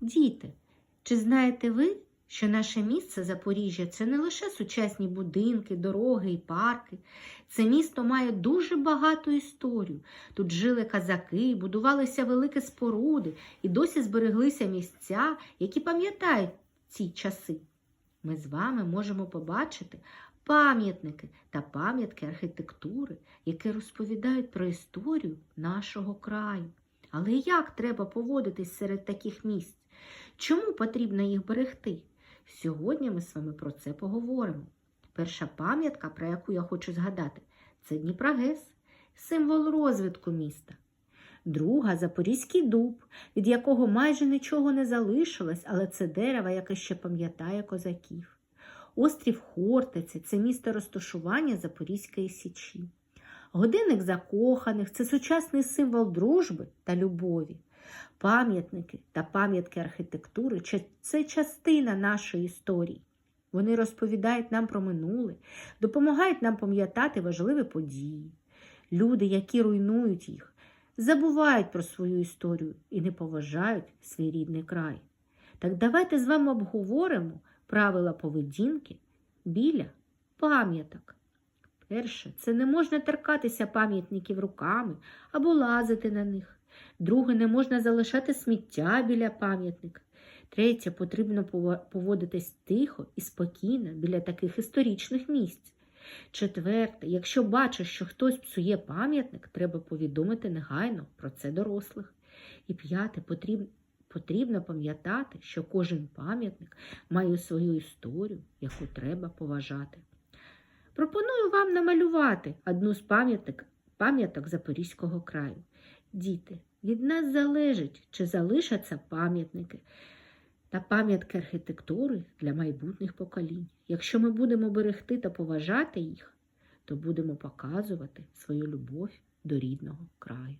Діти, чи знаєте ви, що наше місце Запоріжжя це не лише сучасні будинки, дороги і парки. Це місто має дуже багату історію. Тут жили казаки, будувалися великі споруди і досі збереглися місця, які пам'ятають ці часи. Ми з вами можемо побачити пам'ятники та пам'ятки архітектури, які розповідають про історію нашого краю. Але як треба поводитись серед таких місць? Чому потрібно їх берегти? Сьогодні ми з вами про це поговоримо. Перша пам'ятка, про яку я хочу згадати, це Дніпрогес, символ розвитку міста. Друга Запорізький дуб, від якого майже нічого не залишилось, але це дерево, яке ще пам'ятає козаків. Острів Хортиці це місто розташування Запорізької Січі. Годинник закоханих це сучасний символ дружби та любові. Пам'ятники та пам'ятки архітектури це частина нашої історії. Вони розповідають нам про минуле, допомагають нам пам'ятати важливі події. Люди, які руйнують їх, забувають про свою історію і не поважають свій рідний край. Так давайте з вами обговоримо правила поведінки біля пам'яток. Перше, це не можна торкатися пам'ятників руками або лазити на них. Друге, не можна залишати сміття біля пам'ятника. Третє, потрібно поводитись тихо і спокійно біля таких історичних місць. Четверте, якщо бачиш, що хтось псує пам'ятник, треба повідомити негайно про це дорослих. І п'яте, потрібно, потрібно пам'ятати, що кожен пам'ятник має свою історію, яку треба поважати. Пропоную вам намалювати одну з пам'яток пам'яток Запорізького краю. Діти, від нас залежить, чи залишаться пам'ятники та пам'ятки архітектури для майбутніх поколінь. Якщо ми будемо берегти та поважати їх, то будемо показувати свою любов до рідного краю.